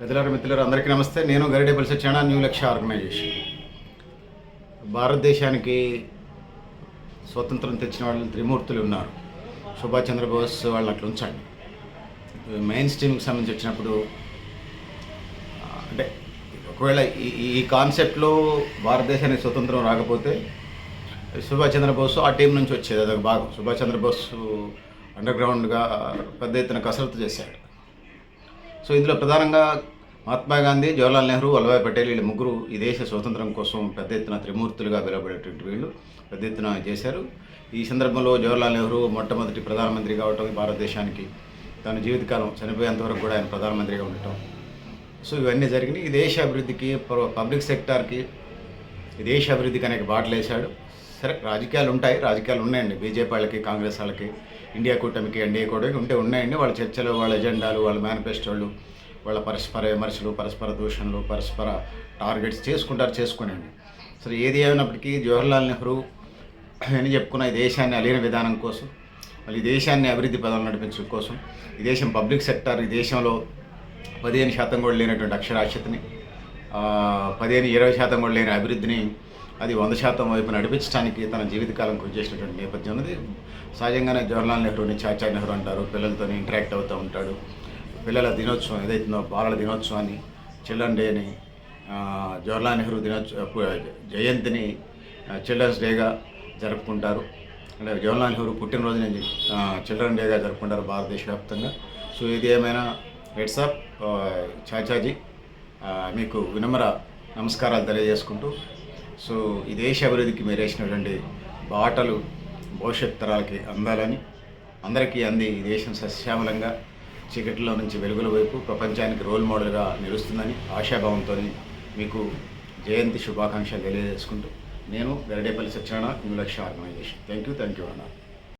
పెద్దలారు మిత్రులారు అందరికీ నమస్తే. నేను గరిడేపల్లి సత్యనారాయణ న్యూ లక్ష్య ఆర్గనైజేషన్. భారతదేశానికి స్వతంత్రం తెచ్చిన వాళ్ళు త్రిమూర్తులు ఉన్నారు. సుభాష్ చంద్రబోస్ వాళ్ళని అట్లా ఉంచండి. మెయిన్ స్ట్రీమ్కి సంబంధించి వచ్చినప్పుడు అంటే ఒకవేళ ఈ ఈ కాన్సెప్ట్లో భారతదేశానికి స్వతంత్రం రాకపోతే సుభాష్ చంద్రబోస్ ఆ టీం నుంచి వచ్చేది అదొక భాగం. సుభాష్ చంద్రబోస్ అండర్ గ్రౌండ్గా పెద్ద ఎత్తున కసరత్తు చేశాడు. సో ఇందులో ప్రధానంగా మహాత్మా గాంధీ జవహర్లాల్ నెహ్రూ వల్లభాయ్ పటేల్ వీళ్ళు ముగ్గురు ఈ దేశ స్వతంత్రం కోసం పెద్ద ఎత్తున త్రిమూర్తులుగా పిలువబడేటువంటి వీళ్ళు పెద్ద ఎత్తున చేశారు. ఈ సందర్భంలో జవహర్లాల్ నెహ్రూ మొట్టమొదటి ప్రధానమంత్రి కావటం భారతదేశానికి తన జీవితకాలం చనిపోయేంత వరకు కూడా ఆయన ప్రధానమంత్రిగా ఉండటం. సో ఇవన్నీ జరిగినాయి. ఈ దేశ అభివృద్ధికి పబ్లిక్ సెక్టార్కి ఈ దేశ అభివృద్ధికి అనేక బాటలు వేశాడు సరే రాజకీయాలు ఉంటాయి రాజకీయాలు ఉన్నాయండి. బీజేపీ వాళ్ళకి కాంగ్రెస్ వాళ్ళకి ఇండియా కూటమికి ఎన్డీఏ కూటమికి ఉంటే ఉన్నాయండి. వాళ్ళ చర్చలు వాళ్ళ ఎజెండాలు వాళ్ళ మేనిఫెస్టోలు వాళ్ళ పరస్పర విమర్శలు పరస్పర దూషణలు పరస్పర టార్గెట్స్ చేసుకుంటారు చేసుకునేయండి. సరే ఏది ఏమైనప్పటికీ జవహర్లాల్ నెహ్రూ అని చెప్పుకున్న ఈ దేశాన్ని అలిగిన విధానం కోసం మళ్ళీ ఈ దేశాన్ని అభివృద్ధి పదం నడిపించడం కోసం ఈ దేశం పబ్లిక్ సెక్టార్ ఈ దేశంలో పదిహేను శాతం కూడా లేనటువంటి అక్షరాస్యతని పదిహేను ఇరవై శాతం కూడా లేని అభివృద్ధిని అది వంద శాతం వైపు నడిపించడానికి తన జీవితకాలం కృషి చేసినటువంటి నేపథ్యం ఉన్నది. సహజంగానే జవహర్లాల్ నెహ్రూని చాచా నెహ్రూ అంటారు. పిల్లలతో ఇంటరాక్ట్ అవుతూ ఉంటాడు. పిల్లల దినోత్సవం ఏదైతుందో బాలల దినోత్సవాన్ని చిల్డ్రన్ డేని జవహర్లాల్ నెహ్రూ దినోత్సవ జయంతిని చిల్డ్రన్స్ డేగా జరుపుకుంటారు. అంటే జవహర్లాల్ నెహ్రూ పుట్టినరోజుని చిల్డ్రన్ డేగా జరుపుకుంటారు భారతదేశ వ్యాప్తంగా. సో ఇది ఏమైనా హెడ్సప్ చాచాజీ మీకు వినమ్ర నమస్కారాలు తెలియజేసుకుంటూ సో ఈ దేశ అభివృద్ధికి మీరు వేసినటువంటి బాటలు భవిష్యత్ తరాలకి అందాలని అందరికీ అంది ఈ దేశం సస్యామలంగా చీకటిలో నుంచి వెలుగుల వైపు ప్రపంచానికి రోల్ మోడల్గా నిలుస్తుందని ఆశాభావంతో మీకు జయంతి శుభాకాంక్షలు తెలియజేసుకుంటూ నేను Veradepalli Satyanarayana new Lakshya organisation thank you thank you అన్నారు